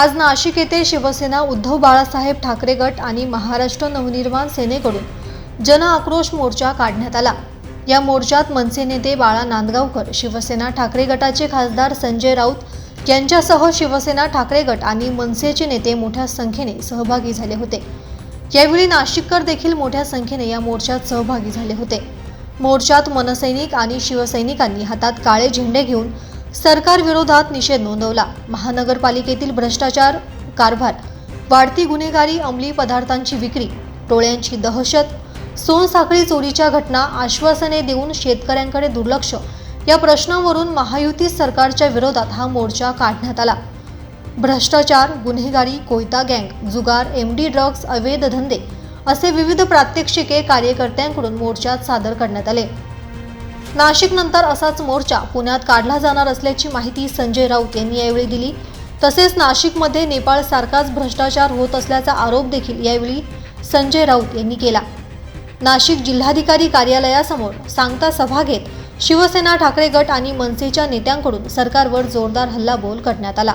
आज नाशिक येथे शिवसेना उद्धव बाळासाहेब ठाकरे गट आणि महाराष्ट्र नवनिर्माण सेनेकडून जन आक्रोश मोर्चा काढण्यात आला. या मोर्चात मनसे नेते बाळा नांदगावकर शिवसेना ठाकरे गटाचे खासदार संजय राऊत यांच्यासह शिवसेना ठाकरे गट आणि मनसेचे नेते मोठ्या संख्येने सहभागी झाले होते. यावेळी नाशिककर देखील मोठ्या संख्येने या मोर्चात सहभागी झाले होते. मोर्चात मनसैनिक आणि शिवसैनिकांनी हातात काळे झेंडे घेऊन सरकार विरोधात निषेध नोंदवला. महानगरपालिकेतील भ्रष्टाचार कारभार वाढती गुन्हेगारी अंमली पदार्थांची विक्री टोळ्यांची दहशत सोनसाखळी चोरीच्या घटना आश्वासने देऊन शेतकऱ्यांकडे दुर्लक्ष या प्रश्नावरून महायुती सरकारच्या विरोधात हा मोर्चा काढण्यात आला. भ्रष्टाचार गुन्हेगारी कोयता गँग जुगार एम डी ड्रग्ज अवैध धंदे असे विविध प्रात्यक्षिके कार्यकर्त्यांकडून मोर्चात सादर करण्यात आले. नाशिक नंतर असाच मोर्चा पुण्यात काढला जाणार असल्याची माहिती संजय राऊत यांनी यावेळी दिली. तसेच नाशिकमध्ये नेपाळ सारखाच भ्रष्टाचार होत असल्याचा आरोप देखील यावेळी संजय राऊत यांनी केला. नाशिक जिल्हाधिकारी कार्यालयासमोर सांगता सभा घेत शिवसेना ठाकरे गट आणि मनसेच्या नेत्यांकडून सरकारवर जोरदार हल्लाबोल करण्यात आला.